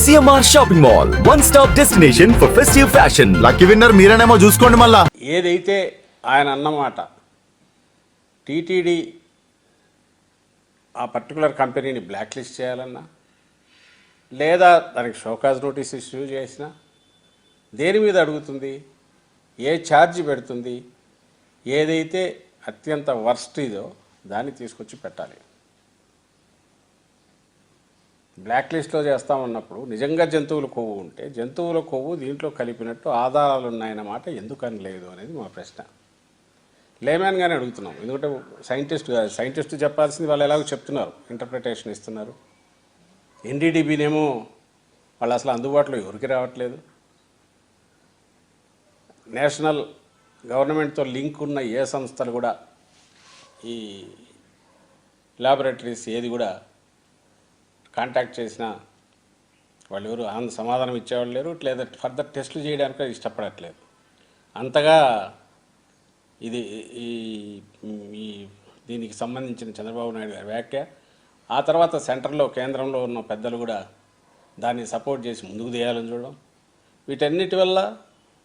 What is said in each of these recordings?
CMR shopping mall one stop destination for festive fashion lucky winner మీరేనేమో చూసుకోండి మళ్ళా. ఏదైతే ఆయన అన్నమాట టీటీడీ ఆ పర్టికులర్ కంపెనీని బ్లాక్ లిస్ట్ చేయాలన్నా లేదా దానికి షోకాజ్ నోటీస్ ఇష్యూ చేసినా దేని మీద అడుగుతుంది ఏ ఛార్జ్ పెడుతుంది ఏదైతే అత్యంత వర్స్ట్ ఇదో దాన్ని తీసుకొచ్చి పెట్టాలి. బ్లాక్ లిస్ట్లో చేస్తామన్నప్పుడు నిజంగా జంతువుల కొవ్వు ఉంటే జంతువుల కొవ్వు దీంట్లో కలిపినట్టు ఆధారాలు ఉన్నాయన్నమాట ఎందుకని లేదు అనేది మా ప్రశ్న. లేమ్యాన్గానే అడుగుతున్నాం. ఎందుకంటే సైంటిస్ట్ సైంటిస్ట్ చెప్పాల్సింది వాళ్ళు ఎలాగో చెప్తున్నారు ఇంటర్ప్రిటేషన్ ఇస్తున్నారు. ఎన్డీడీబీనేమో వాళ్ళు అసలు అందుబాటులో ఎవరికి రావట్లేదు. నేషనల్ గవర్నమెంట్తో లింక్ ఉన్న ఏ సంస్థలు కూడా ఈ ల్యాబొరేటరీస్ ఏది కూడా కాంటాక్ట్ చేసినా వాళ్ళు ఎవరు ఆన్ సమాధానం ఇచ్చేవాళ్ళు లేరు లేదా ఫర్దర్ టెస్టులు చేయడానికి ఇష్టపడట్లేదు. అంతగా ఇది ఈ ఈ దీనికి సంబంధించిన చంద్రబాబు నాయుడు గారి వ్యాఖ్య. ఆ తర్వాత సెంటర్లో కేంద్రంలో ఉన్న పెద్దలు కూడా దాన్ని సపోర్ట్ చేసి ముందుకు తీయాలని చూడడం. వీటన్నిటి వల్ల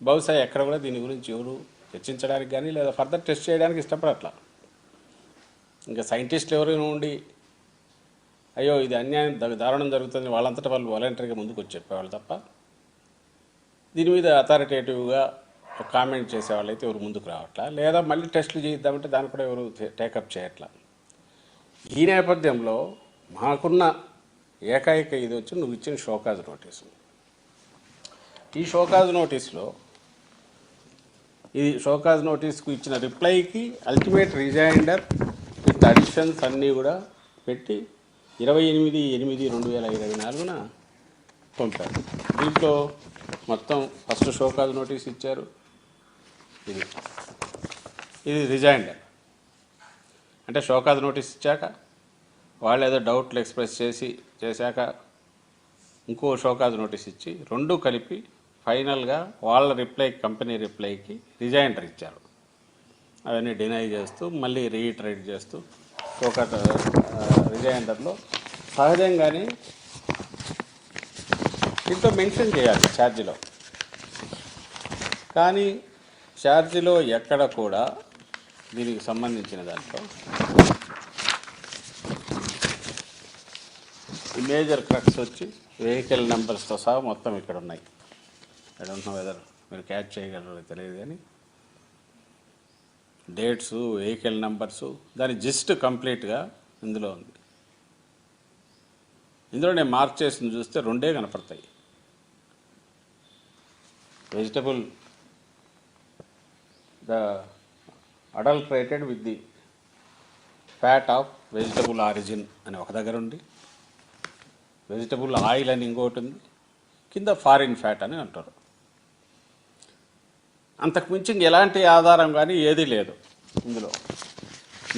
బహుశా ఎక్కడ కూడా దీని గురించి ఎవరు చర్చించడానికి కానీ లేదా ఫర్దర్ టెస్ట్ చేయడానికి ఇష్టపడట్లా. ఇంకా సైంటిస్టులు ఎవరైనా ఉండి అయ్యో ఇది అన్యాయం దారుణం జరుగుతుంది. వాళ్ళంతటా వాళ్ళు వాలంటరీగా ముందుకు వచ్చి చెప్పేవాళ్ళు తప్ప దీని మీద అథారిటేటివ్గా ఒక కామెంట్ చేసేవాళ్ళు అయితే ఎవరు ముందుకు రావట్లా? లేదా మళ్ళీ టెస్టులు చేయిద్దామంటే దాన్ని కూడా ఎవరు టేకప్ చేయట్లా? ఈ నేపథ్యంలో మాకున్న ఏకైక ఇది వచ్చి నువ్వు ఇచ్చిన షోకాజ్ నోటీసు. ఈ షోకాజ్ నోటీస్లో ఇది షోకాజ్ నోటీస్కు ఇచ్చిన రిప్లైకి అల్టిమేట్ రిజైండర్ విత్ అడిషన్స్ అన్నీ కూడా పెట్టి ఇరవై ఎనిమిది ఎనిమిది రెండు వేల ఇరవై నాలుగున పంపారు. దీంట్లో మొత్తం ఫస్ట్ షోకాజ్ నోటీస్ ఇచ్చారు. ఇది. ఇది రిజైండర్ అంటే షోకాజ్ నోటీస్ ఇచ్చాక వాళ్ళు ఏదో డౌట్లు ఎక్స్ప్రెస్ చేసి చేశాక ఇంకో షోకాజ్ నోటీస్ ఇచ్చి రెండు కలిపి ఫైనల్గా వాళ్ళ రిప్లై కంపెనీ రిప్లైకి రిజైండర్ ఇచ్చారు. అవన్నీ డినై చేస్తూ మళ్ళీ రీఇటరేట్ చేస్తూ ఒక రిజైండర్లో సహజంగానే దీంట్లో మెన్షన్ చేయాలి ఛార్జీలో. కానీ ఛార్జీలో ఎక్కడ కూడా దీనికి సంబంధించిన దాంట్లో ఈ మేజర్ క్రక్స్ వచ్చి వెహికల్ నెంబర్స్తో సహా మొత్తం ఇక్కడ ఉన్నాయి. ఐ డోంట్ నో వెదర్ మీరు క్యాచ్ చేయగలరో తెలియదు కానీ డేట్స్ వెహికల్ నెంబర్స్ దాని జిస్ట్ కంప్లీట్గా ఇందులో ఉంది. ఇందులో నేను మార్క్ చేసింది చూస్తే రెండే కనపడతాయి. Vegetable the adulterated with the fat of vegetable origin అని ఒక దగ్గర ఉంది. వెజిటబుల్ ఆయిల్ అని ఇంకోటి ఉంది. కింద ఫారిన్ ఫ్యాట్ అని అంటారు. అంతకుమించి ఎలాంటి ఆధారం కానీ ఏదీ లేదు ఇందులో.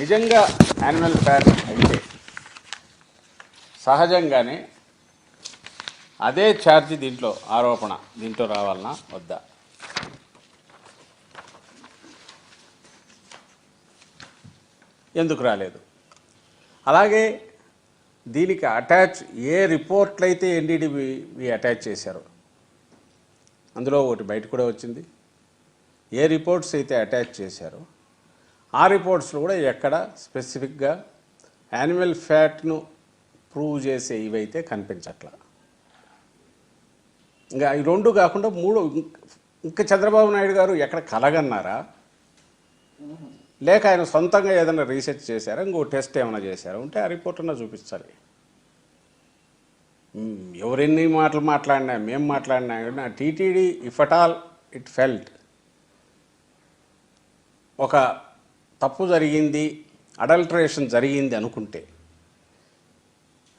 నిజంగా యానిమల్ ఫ్యాట్ అయితే సహజంగానే అదే ఛార్జ్ దీంట్లో ఆరోపణ దీంట్లో రావాలన్నా వద్దా? ఎందుకు రాలేదు? అలాగే దీనికి అటాచ్ ఏ రిపోర్ట్లు అయితే ఎన్డీడీబీ అటాచ్ చేశారో అందులో ఒకటి బయట కూడా వచ్చింది. ఏ రిపోర్ట్స్ అయితే అటాచ్ చేశారో ఆ రిపోర్ట్స్లో కూడా ఎక్కడ స్పెసిఫిక్గా యానిమల్ ఫ్యాట్ను ప్రూవ్ చేసే ఇవైతే కనిపించట్లా. ఇంకా ఈ రెండు కాకుండా మూడు ఇంకా చంద్రబాబు నాయుడు గారు ఎక్కడ కలగన్నారా? లేక ఆయన సొంతంగా ఏదైనా రీసెర్చ్ చేశారా? ఇంకో టెస్ట్ ఏమైనా చేశారా? ఉంటే ఆ రిపోర్ట్ అన్నా చూపించాలి. ఎవరెన్ని మాటలు మాట్లాడినా మేము మాట్లాడినా TTD if at all it felt. ఒక తప్పు జరిగింది అడల్టరేషన్ జరిగింది అనుకుంటే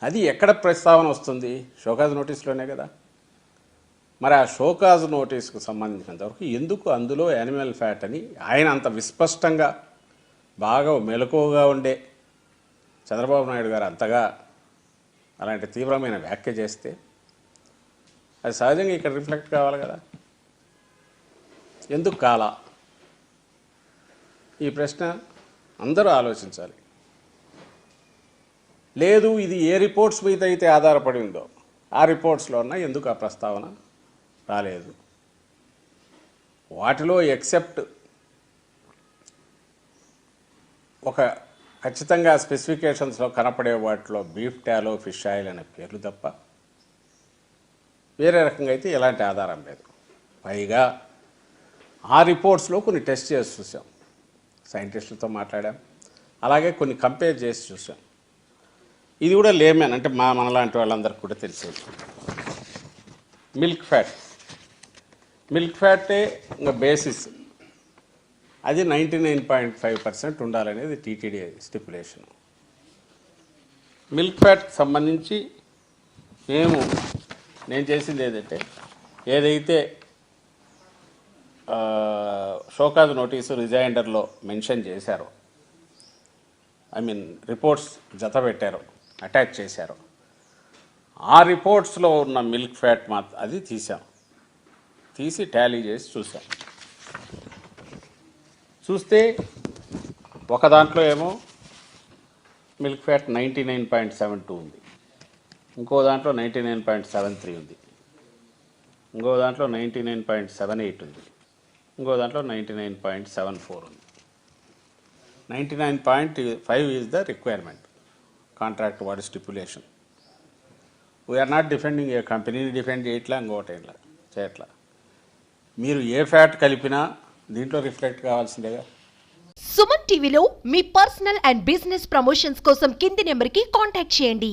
అది ఎక్కడ ప్రస్తావన వస్తుంది? షోకాజ్ నోటీస్లోనే కదా. మరి ఆ షోకాజ్ నోటీస్కు సంబంధించినంతవరకు ఎందుకు అందులో యానిమల్ ఫ్యాట్ అని ఆయన అంత విస్పష్టంగా బాగా మెలకువగా ఉండే చంద్రబాబు నాయుడు గారు అంతగా అలాంటి తీవ్రమైన వ్యాఖ్య చేస్తే అది సహజంగా ఇక్కడ రిఫ్లెక్ట్ కావాలి కదా. ఎందుకు కాలా? ఈ ప్రశ్న అందరూ ఆలోచించాలి. లేదు ఇది ఏ రిపోర్ట్స్ మీద అయితే ఆధారపడి ఉందో ఆ రిపోర్ట్స్లో ఉన్న ఎందుకు ఆ ప్రస్తావన రాలేదు. వాటిలో ఎక్సెప్ట్ ఒక ఖచ్చితంగా స్పెసిఫికేషన్స్లో కనపడే వాటిలో బీఫ్ టాలో ఫిష్ ఆయిల్ అనే పేర్లు తప్ప వేరే రకంగా అయితే ఎలాంటి ఆధారం లేదు. పైగా ఆ రిపోర్ట్స్లో కొన్ని టెస్ట్ చేసి చూసాం. సైంటిస్టులతో మాట్లాడాం. అలాగే కొన్ని కంపేర్ చేసి చూసాం. ఇది కూడా లేమేన్ అంటే మా మనలాంటి వాళ్ళందరికీ కూడా తెలిసేది మిల్క్ ఫ్యాట్ మిల్క్ ఫ్యాటే ఇంకా బేసిస్ అది ninety nine point five percent ఉండాలనేది టీటీడీ స్టిపులేషన్ మిల్క్ ఫ్యాట్ సంబంధించి మేము నేను చేసింది ఏదంటే ఏదైతే షోకాజ్ నోటీసు రిజైండర్లో మెన్షన్ చేశారు. ఐ మీన్ రిపోర్ట్స్ జత పెట్టారు అటాచ్ చేశారు. ఆ రిపోర్ట్స్లో ఉన్న మిల్క్ ఫ్యాట్ మాత్రం అది తీసాం తీసి టాలీ చేసి చూసాం చూస్తే ఒక దాంట్లో ఏమో milk fat ninety nine point seven two ఉంది. ఇంకో దాంట్లో ninety nine point seven three ఉంది. ఇంకో దాంట్లో ninety nine point seven eight ఉంది. ఇంకో దాంట్లో ninety nine point seven four ఉంది. Ninety nine point five is the requirement contract వాడి stipulation we are not defending a కంపెనీని డిఫెండ్ చేయట్లా ఇంకోటి ఇట్లా చేయట్లా. మీరు ఏ ఫ్యాట్ కలిపినా దీంట్లో రిఫ్లెక్ట్ కావాల్సిందేగా సుమన్ టీవీలో మీ పర్సనల్ అండ్ బిజినెస్ ప్రమోషన్స్ కోసం కింది నెంబర్కి కాంటాక్ట్ చేయండి.